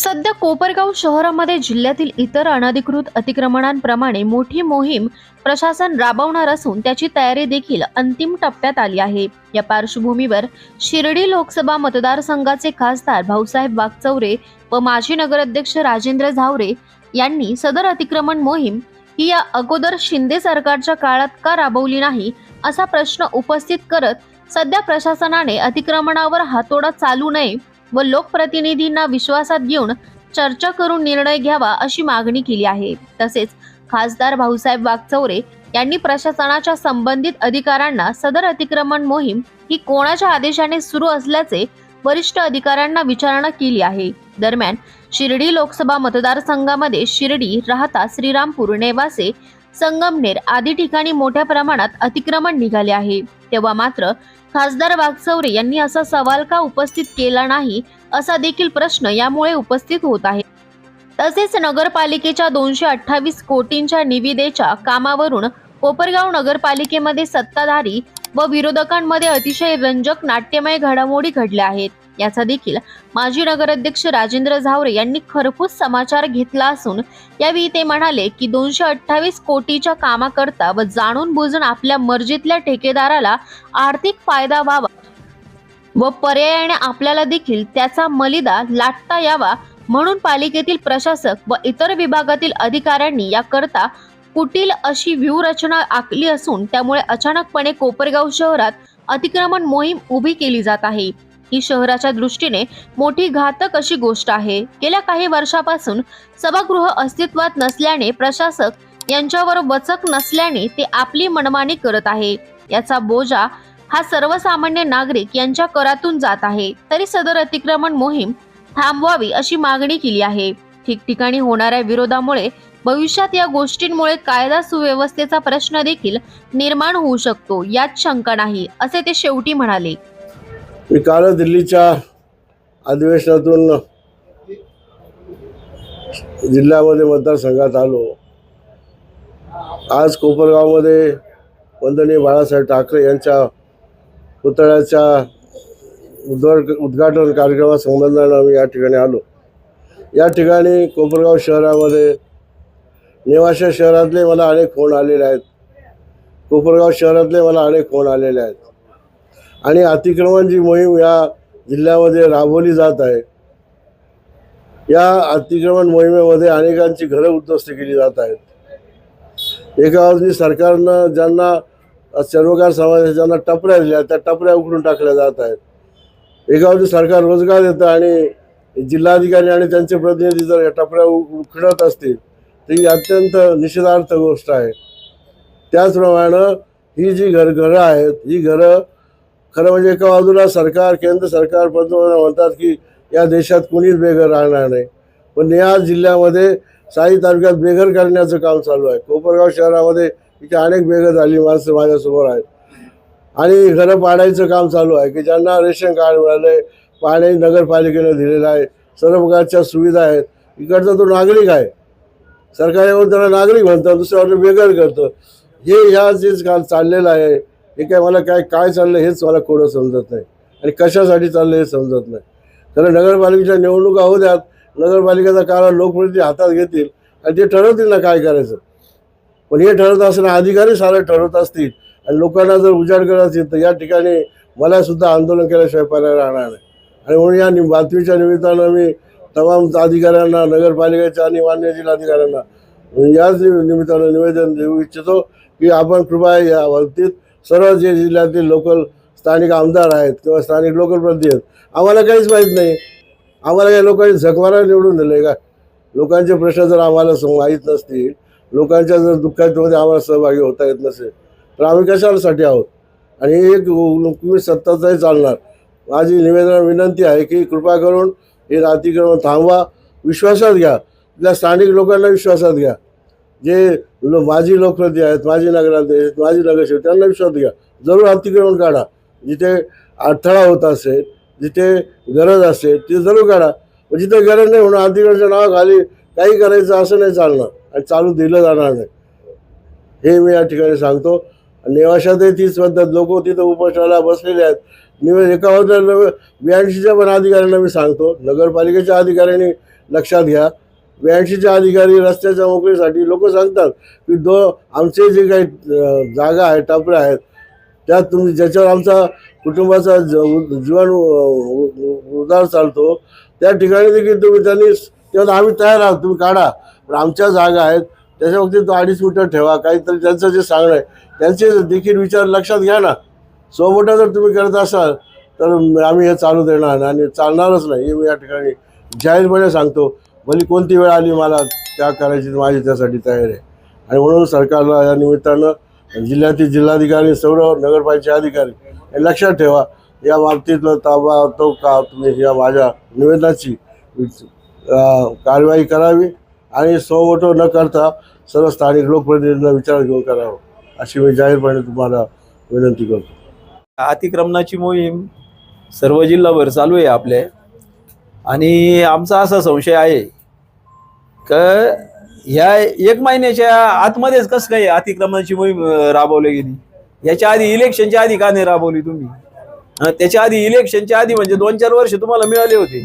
सध्या कोपरगाव शहरामध्ये जिल्ह्यातील इतर अनधिकृत अतिक्रमणांप्रमाणे मोठी मोहीम प्रशासन राबवणार असून त्याची तयारी देखील अंतिम टप्प्यात आली आहे. या पार्श्वभूमीवर शिर्डी लोकसभा मतदारसंघाचे खासदार भाऊसाहेब वागचौरे व माजी नगराध्यक्ष राजेंद्र झावरे यांनी सदर अतिक्रमण मोहीम ही या अगोदर शिंदे सरकारच्या काळात का राबवली नाही असा प्रश्न उपस्थित करत सध्या प्रशासनाने अतिक्रमणावर हातोडा चालू नये व लोकप्रतिनिधींना विश्वासात घेऊन चर्चा करून निर्णय घ्यावा अशी मागणी केली आहे. तसेच खासदार भाऊसाहेब वागचौरे यांनी प्रशासनाच्या संबंधित अधिकाऱ्यांना सदर अतिक्रमण मोहीम ही कोणाच्या आदेशाने सुरू असल्याचे वरिष्ठ अधिकाऱ्यांना विचारणा केली आहे. दरम्यान शिर्डी लोकसभा मतदारसंघामध्ये शिर्डी राहता श्रीरामपूर नेवासे संगमनेर आदी ठिकाणी मोठ्या प्रमाणात अतिक्रमण निघाले आहे. तेव्हा मात्र खासदार वाघचौरे यांनी असा सवाल का उपस्थित केला नाही असा देखील प्रश्न यामुळे उपस्थित होत आहे. तसेच नगरपालिकेच्या दोनशे अठ्ठावीस कोटींच्या निविदेच्या कामावरून कोपरगाव नगरपालिकेमध्ये सत्ताधारी व विरोधकांमध्ये अतिशय रंजक नाट्यमय घडामोडी घडल्या आहेत. याचा देखील माजी नगराध्यक्ष राजेंद्र झावरे यांनी खरपूस समाचार घेतला असून यावेळी ते म्हणाले की दोनशे अठ्ठावीस कोटीच्या कामाकरता व जाणून बुजून आपल्या मर्जीतल्या ठेकेदाराला आर्थिक फायदा व्हावा व पर्यायाने आपल्याला देखील त्याचा मलिदा लाटता यावा म्हणून पालिकेतील प्रशासक व इतर विभागातील अधिकाऱ्यांनी याकरता कुटील अशी व्यूहरचना आखली असून त्यामुळे अचानकपणे कोपरगाव शहरात अतिक्रमण मोहीम उभी केली जात आहे. ही शहराच्या दृष्टीने मोठी घातक अशी गोष्ट आहे. गेल्या काही वर्षापासून सभागृह अस्तित्वात नसल्याने प्रशासक यांच्यावर वचक नसल्याने ते आपली मनमानी करत आहे. याचा बोजा हा सर्वसामान्य नागरिक यांच्या करातून जात आहे. तरी सदर अतिक्रमण मोहीम थांबवावी अशी मागणी केली आहे. ठिकठिकाणी होणाऱ्या विरोधामुळे भविष्यात या गोष्टींमुळे कायदा सुव्यवस्थेचा प्रश्न देखील निर्माण होऊ शकतो यात शंका नाही असे ते शेवटी म्हणाले. मी काल दिल्लीच्या अधिवेशनातून जिल्ह्यामध्ये मतदारसंघात आलो. आज कोपरगावमध्ये वंदनीय बाळासाहेब ठाकरे यांच्या पुतळ्याच्या उद्घाट उद्घाटन कार्यक्रमासंबंधानं आम्ही या ठिकाणी आलो. या ठिकाणी कोपरगाव शहरामध्ये नेवाशा शहरातले मला अनेक फोन आलेले आहेत. कोपरगाव शहरातले मला अनेक फोन आलेले आहेत. आणि अतिक्रमण जी मोहीम या जिल्ह्यामध्ये राबवली जात आहे या अतिक्रमण मोहिमेमध्ये अनेकांची घरं उद्ध्वस्त केली जात आहेत. एका बाजूनी सरकारनं ज्यांना सर्वकार समाजाच्या ज्यांना टपऱ्या दिल्या त्या टपऱ्या उकडून टाकल्या जात आहेत. एका बाजूनी सरकार रोजगार देतं आणि जिल्हाधिकारी आणि त्यांचे प्रतिनिधी जर या टपऱ्या उ- उखडत असतील ही अत्यंत निषेधार्थ गोष्ट आहे. त्याचप्रमाणे ही जी घर घरं आहेत ही घरं खरं म्हणजे एका बाजूला सरकार केंद्र सरकार पंतप्रधान म्हणतात की या देशात कोणीच बेघर राहणार नाही. पण या जिल्ह्यामध्ये साई तालुक्यात बेघर करण्याचं काम चालू आहे. कोपरगाव शहरामध्ये इथे अनेक बेघर झाली माणसं माझ्यासमोर आहेत. आणि घरं पाडायचं काम चालू आहे की ज्यांना रेशन कार्ड मिळालं आहे पाणी नगरपालिकेनं दिलेलं आहे सर्व प्रकारच्या सुविधा आहेत. इकडचा तो नागरिक आहे. सरकार येऊन त्याला नागरिक म्हणतं दुसऱ्यावर वेगळं करतं. हे ह्या जे काल चाललेलं आहे हे काय मला काय काय चाललं हेच मला कोणं समजत नाही. आणि कशासाठी चाललं हे समजत नाही. खरं नगरपालिकेच्या निवडणुका होऊ द्यात नगरपालिकेचा काळ लोकप्रतिनिधी हातात घेतील आणि ते ठरवतील ना काय करायचं. पण हे ठरवत असताना अधिकारी सारे ठरवत असतील आणि लोकांना जर उजाड करत असतील तर या ठिकाणी मला सुद्धा आंदोलन केल्याशिवाय पर्याय राहणार नाही. आणि म्हणून या नि- बातमीच्या निमित्तानं मी तमाम अधिकाऱ्यांना नगरपालिकेच्या आणि मान्य जिल्हाधिकाऱ्यांना याच निमित्तानं निवेदन देऊ इच्छितो की आपण कृपया या बाबतीत सर्व जे जिल्ह्यातील लोकल स्थानिक आमदार आहेत किंवा स्थानिक लोकल प्रतिनिधी आहेत आम्हाला काहीच माहीत नाही. आम्हाला या लोकांनी झकवारा निवडून दिलं का? लोकांचे प्रश्न जर आम्हाला माहीत नसतील लोकांच्या जर दुःखांमध्ये आम्हाला सहभागी होता येत नसेल तर आम्ही कशासाठी आहोत? आणि एक तुम्ही सत्ताचाही चालणार. माझी निवेदन विनंती आहे की कृपा करून हे अतिक्रमण थांबवा विश्वासात घ्या. आपल्या स्थानिक लोकांना विश्वासात घ्या. जे लो माजी लोकप्रती आहेत माजी नगराध्यक्ष आहेत माजी नगरसेवक त्यांना विश्वासात घ्या. जरूर अतिक्रमण काढा. जिथे अडथळा होत असेल जिथे गरज असेल तिथे जरूर काढा. पण जिथे गरज नाही म्हणून अतिक्रमणाच्या नावाखाली काही करायचं असं नाही चालणार आणि चालू दिलं जाणार नाही. हे मी या ठिकाणी सांगतो. नेवाशातही तीच पद्धत लोक तिथं उपोषणाला बसलेले आहेत. निवेदन म्हणजे एका ब्याऐंशीच्या पण अधिकाऱ्यांना मी सांगतो नगरपालिकेच्या अधिकाऱ्यांनी लक्षात घ्या. ब्याऐंशीच्या अधिकारी रस्त्याच्या मोकळीसाठी लोक सांगतात की दो आमचे जे काही जागा आहेत टापऱ्या आहेत त्यात तुम्ही ज्याच्यावर आमचा कुटुंबाचा ज- उ- जीवन उदार चालतो त्या ठिकाणी देखील तुम्ही त्यांनी तेव्हा आम्ही तयार आहोत तुम्ही काढा. पण आमच्या जागा आहेत त्याच्या बाबतीत तो अडीच मीटर ठेवा. काहीतरी त्यांचं जे सांगणं आहे त्यांचे देखील विचार लक्षात घ्या ना. सोबोटा जर तुम्ही करत असाल तर आम्ही हे चालू देणार नाही आणि चालणारच नाही. हे मी या ठिकाणी जाहीरपणे सांगतो. भली कोणती वेळ आली मला त्या करायची माझी त्यासाठी तयारी आहे. आणि म्हणून सरकारला या निमित्तानं जिल्ह्यातील जिल्हाधिकारी सर्व नगरपालिका अधिकारी हे लक्षात ठेवा. या बाबतीतलं ताबा तो का तुम्ही या माझ्या निवेदनाची कारवाई करावी? आणि सोमोटो न करता सर्व स्थानिक लोकप्रतिनिधींना विचार घेऊन करावं. अशी मी जाहीरपणे तुम्हाला विनंती करतो. अतिक्रमणाची मोहीम सर्व जिल्हाभर चालू आहे आपले आणि आमचा असा संशय आहे का ह्या एक महिन्याच्या आतमध्येच कसं काय अतिक्रमणाची मोहीम राबवली गेली? याच्या आधी इलेक्शनच्या आधी का नाही राबवली तुम्ही? त्याच्या आधी इलेक्शनच्या आधी म्हणजे दोन चार वर्ष तुम्हाला मिळाले होते.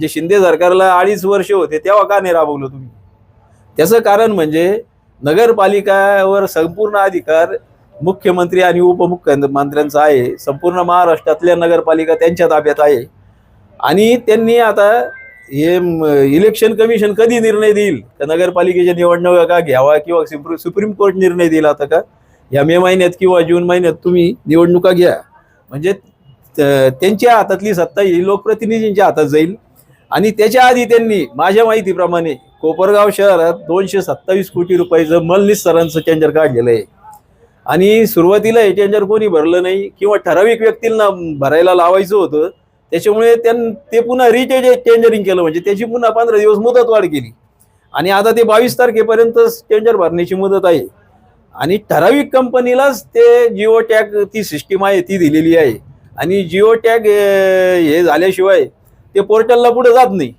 जे शिंदे सरकारला अडीच वर्ष होते तेव्हा का नाही राबवलं तुम्ही? त्याचं कारण म्हणजे नगरपालिकावर संपूर्ण अधिकार मुख्यमंत्री आणि उपमुख्यमंत्र्यांचा आहे. संपूर्ण महाराष्ट्रातल्या नगरपालिका त्यांच्या ताब्यात आहे. आणि त्यांनी आता हे इलेक्शन कमिशन कधी निर्णय देईल? का नगरपालिकेच्या निवडणुका का घ्यावा किंवा सुप्रीम सुप्रीम कोर्ट निर्णय देईल आता का? या मे महिन्यात किंवा जून महिन्यात तुम्ही निवडणुका घ्या. म्हणजे त- त्यांच्या हातातली सत्ता ही लोकप्रतिनिधींच्या हातात जाईल. आणि त्याच्या आधी त्यांनी माझ्या माहितीप्रमाणे कोपरगाव शहरात दोनशे सत्तावीस कोटी रुपयाचं मलनिस्सरांचं टेंडर काढलेलं आहे आणि सुरुवातीला हे टेंडर कोणी भरलं नाही किंवा ठराविक व्यक्तींना भरायला लावायचं होतं त्याच्यामुळे त्यां ते पुन्हा रिटेज टेंडरिंग केलं म्हणजे त्याची पुन्हा पंधरा दिवस मुदत वाढ केली. आणि आता ते बावीस तारखेपर्यंत टेंडर भरण्याची मुदत आहे. आणि ठराविक कंपनीलाच ते जिओ टॅग ती सिस्टीम आहे ती दिलेली आहे. आणि जिओ टॅग हे झाल्याशिवाय ते पोर्टलला पुढे जात नाही.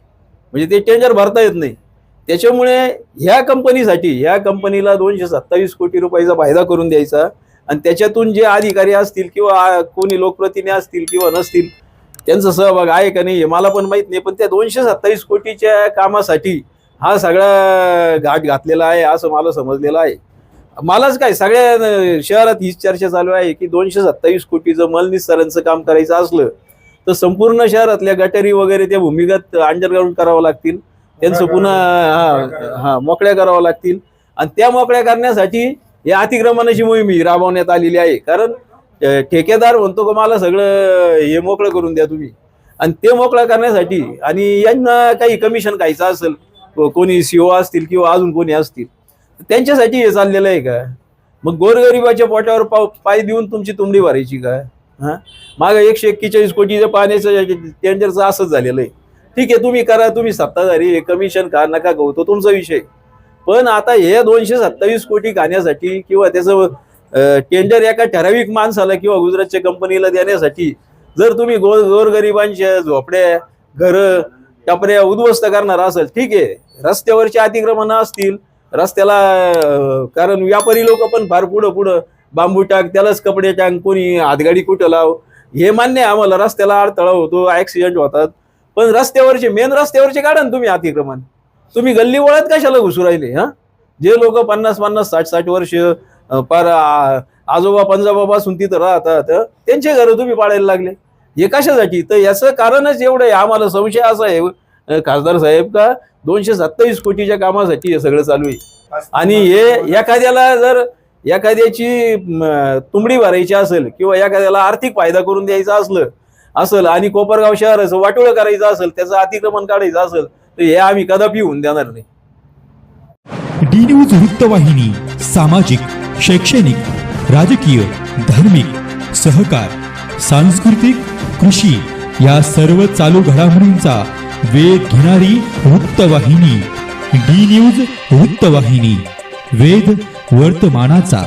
म्हणजे ते टेंडर भरता येत नाही. त्याच्यामुळे ह्या कंपनीसाठी ह्या कंपनीला दोनशे सत्तावीस कोटी रुपयाचा फायदा करून द्यायचा. आणि त्याच्यातून जे अधिकारी असतील किंवा कोणी लोकप्रतिनिधी असतील किंवा नसतील त्यांचा सहभाग आहे का नाही हे मला पण माहीत नाही. पण त्या दोनशे सत्तावीस कोटीच्या कामासाठी हा सगळा घाट घातलेला आहे असं मला समजलेलं आहे. मलाच काय सगळ्या शहरात हीच चर्चा चालू आहे की दोनशे सत्तावीस कोटीचं मलनिस्सरांचं काम करायचं असलं तर संपूर्ण शहरातल्या गटारी वगैरे त्या भूमिगत अंडरग्राऊंड करावं लागतील. त्यांचं पुन्हा हा हा मोकळ्या करावं लागतील. आणि त्या मोकळ्या करण्यासाठी या अतिक्रमणाची मोहीम ही राबवण्यात आलेली आहे. कारण ठेकेदार म्हणतो का मला सगळं हे मोकळं करून द्या तुम्ही. आणि ते मोकळं करण्यासाठी आणि यांना काही कमिशन खायचं असेल कोणी सीओ असतील किंवा अजून कोणी असतील त्यांच्यासाठी हे चाललेलं आहे का? मग गोरगरिबाच्या पोटावर पाव पाय देऊन तुमची तुंबडी भरायची का? हा? मागं एकशे एक्केचाळीस कोटीचं पाण्याचं टेंडरचं असंच झालेलं आहे. ठीक आहे तुम्ही करा तुम्ही सत्ताधारी हे कमिशन का नका गहू तो तुमचा विषय. पण आता हे दोनशे सत्तावीस कोटी खाण्यासाठी किंवा त्याचं टेंडर एका ठराविक माणसाला किंवा गुजरातच्या कंपनीला देण्यासाठी जर तुम्ही गोर गोरगरिबांच्या झोपड्या घरं टपऱ्या उद्ध्वस्त करणार असेल ठीक आहे रस्त्यावरची अतिक्रमणं असतील रस्त्याला कारण व्यापारी लोक पण फार पुढं पुढं बांबू टाक त्यालाच कपडे टाक कोणी हातगाडी कुठं लाव? हे मान्य आहे आम्हाला रस्त्याला अडथळा होतो ऍक्सिडेंट होतात. पण रस्त्यावरचे मेन रस्त्यावरचे काढा ना तुम्ही अतिक्रमण. तुम्ही गल्ली वळत कशाला घुसू राहिले हा? जे लोक पन्नास पन्नास साठ साठ वर्ष पार आजोबा पंजोबापासून तिथं राहतात त्यांचे घरं तुम्ही पाडायला लागले. हे कशासाठी? तर याचं कारणच एवढं आहे. आम्हाला संशय असा आहे खासदार साहेब का दोनशे सत्तावीस कोटीच्या कामासाठी हे सगळं चालू आहे. आणि हे एखाद्याला जर एखाद्याची तुंबडी भरायची असेल किंवा एखाद्याला आर्थिक फायदा करून द्यायचा असलं असेल आणि कोपरगाव शहराचं वाटोळं करायचं असेल त्याचं अतिक्रमण काढायचं असेल तर हे आम्ही कदापि होऊन देणार नाही. डी न्यूज वृत्तवाहिनी सामाजिक शैक्षणिक राजकीय धार्मिक सहकार सांस्कृतिक कृषी या सर्व चालू घडामोडींचा वेध घेणारी वृत्तवाहिनी डी न्यूज वृत्तवाहिनी वेध वर्तमानाचा